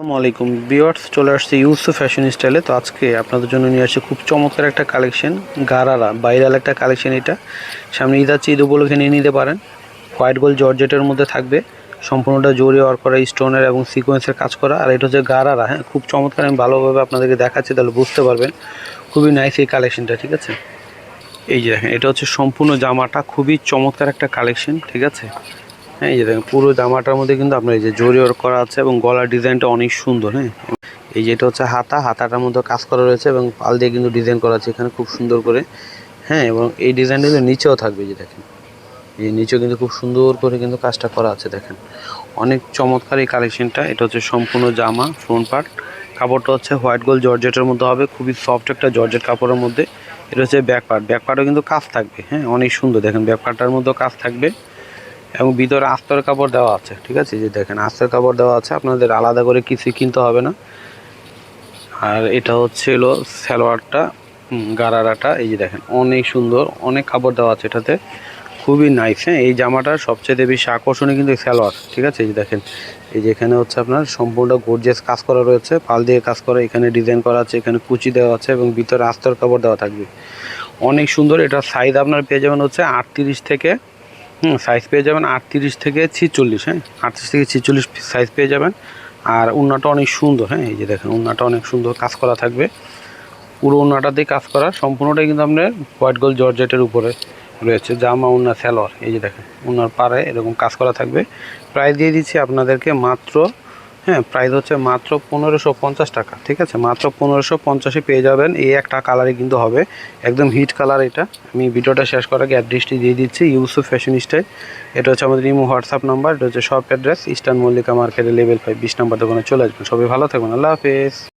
আসসালামু আলাইকুম বিয়ার্স চলে আসছে ইউসু ফ্যাশন স্টাইলে। তো আজকে আপনাদের জন্য নিয়ে আসছে খুব চমৎকার একটা কালেকশন, গারারা, বাইরাল একটা কালেকশন এটা। সামনে ঈদ আছে, ঈদ উপলক্ষে নিয়ে নিতে পারেন। হোয়াইট গোল্ড জর্জেটের মধ্যে থাকবে। সম্পূর্ণটা জরি ওয়ার্ক করা স্টোনের এবং সিকোয়েন্সের কাজ করা। আর এটা হচ্ছে গারারা হ্যাঁ খুব চমৎকার আমি ভালোভাবে আপনাদেরকে দেখাচ্ছি, তাহলে বুঝতে পারবেন। খুবই নাইস এই কালেকশনটা, ঠিক আছে? এই যে দেখেন, এটা হচ্ছে সম্পূর্ণ জামাটা, খুবই চমৎকার একটা কালেকশন, ঠিক আছে? হ্যাঁ এই যে দেখেন, পুরো জামাটার মধ্যে কিন্তু আপনার এই যে জরি ওয়ার্ক করা আছে এবং গলার ডিজাইনটা অনেক সুন্দর হ্যাঁ? এই যে এটা হচ্ছে হাতা, হাতাটার মধ্যে কাজ করা রয়েছে এবং পাল দিয়ে কিন্তু ডিজাইন করা আছে এখানে খুব সুন্দর করে হ্যাঁ? এবং এই ডিজাইনটা কিন্তু নিচেও থাকবে যে দেখেন। এই নিচেও কিন্তু খুব সুন্দর করে কিন্তু কাজটা করা আছে, দেখেন। অনেক চমৎকার এই কালেকশনটা, এটা হচ্ছে সম্পূর্ণ জামা ফ্রন্ট পার্ট কাপড়টা হচ্ছে হোয়াইট গোল্ড জর্জেটের মধ্যে হবে, খুবই সফট একটা জর্জেট কাপড়ের মধ্যে। এটা হচ্ছে ব্যাক পার্ট ব্যাক পার্টও কিন্তু কাজ থাকবে হ্যাঁ? অনেক সুন্দর, দেখেন, ব্যাক পার্টটার মধ্যেও কাজ থাকবে। এবং ভিতরে আস্তর কাপড় দেওয়া আছে, ঠিক আছে? যে দেখেন, আস্তর কাপড় দেওয়া আছে, আপনাদের আলাদা করে কিছুই কিনতে হবে না। আর এটা হচ্ছে হলো সালোয়ারটা গারারাটা, এই যে দেখেন, অনেক সুন্দর, অনেক কাপড় দেওয়া আছে এটাতে। খুবই নাইস হ্যাঁ? এই জামাটার সবচেয়ে বেশি আকর্ষণীয় কিন্তু সালোয়ার, ঠিক আছে? এই যে দেখেন, এই যে এখানে হচ্ছে আপনার সম্পূর্ণ গর্জিয়াস কাজ করা রয়েছে, পাল দিয়ে কাজ করা, এখানে ডিজাইন করা আছে, এখানে কুচি দেওয়া আছে এবং ভিতরে আস্তর কাপড় দেওয়া থাকবে। অনেক সুন্দর এটা সাইজ আপনার পেয়ে যাবেন হচ্ছে আটত্রিশ থেকে হুম সাইজ পেয়ে যাবেন আটত্রিশ থেকে ছিচল্লিশ হ্যাঁ? আটত্রিশ থেকে ছিচল্লিশ সাইজ পেয়ে যাবেন। আর উন্নাটা অনেক সুন্দর হ্যাঁ? এই যে দেখেন, উন্নাটা অনেক সুন্দর, কাজ করা থাকবে। পুরো উন্নাটাতেই কাজ করা, সম্পূর্ণটাই কিন্তু আপনার হোয়াইট গোল্ড জর্জেটের উপরে রয়েছে, জামা, উন্না স্যালোয়ার এই যে দেখেন, উন্নার পাড়ে এরকম কাজ করা থাকবে। প্রাইস দিয়ে দিচ্ছি আপনাদেরকে মাত্র হ্যাঁ প্রাইস হচ্ছে মাত্র পনেরোশো পঞ্চাশ টাকা, ঠিক আছে? মাত্র পনেরোশো পঞ্চাশে পেয়ে যাবেন। এই একটা কালারে কিন্তু হবে, একদম হিট কালার এটা। আমি ভিডিওটা শেষ করার আগে অ্যাড্রেসটি দিয়ে দিচ্ছি ইউসুফ ফ্যাশন স্টাইল এটা হচ্ছে আমাদের ইমো হোয়াটসঅ্যাপ নাম্বার এটা হচ্ছে শপ অ্যাড্রেস ইস্টার্ন মল্লিকা মার্কেটে লেভেল ফাইভ বিশ নাম্বার দোকানে চলে আসবেন। সবাই ভালো থাকবেন, আল্লাহ হাফেজ।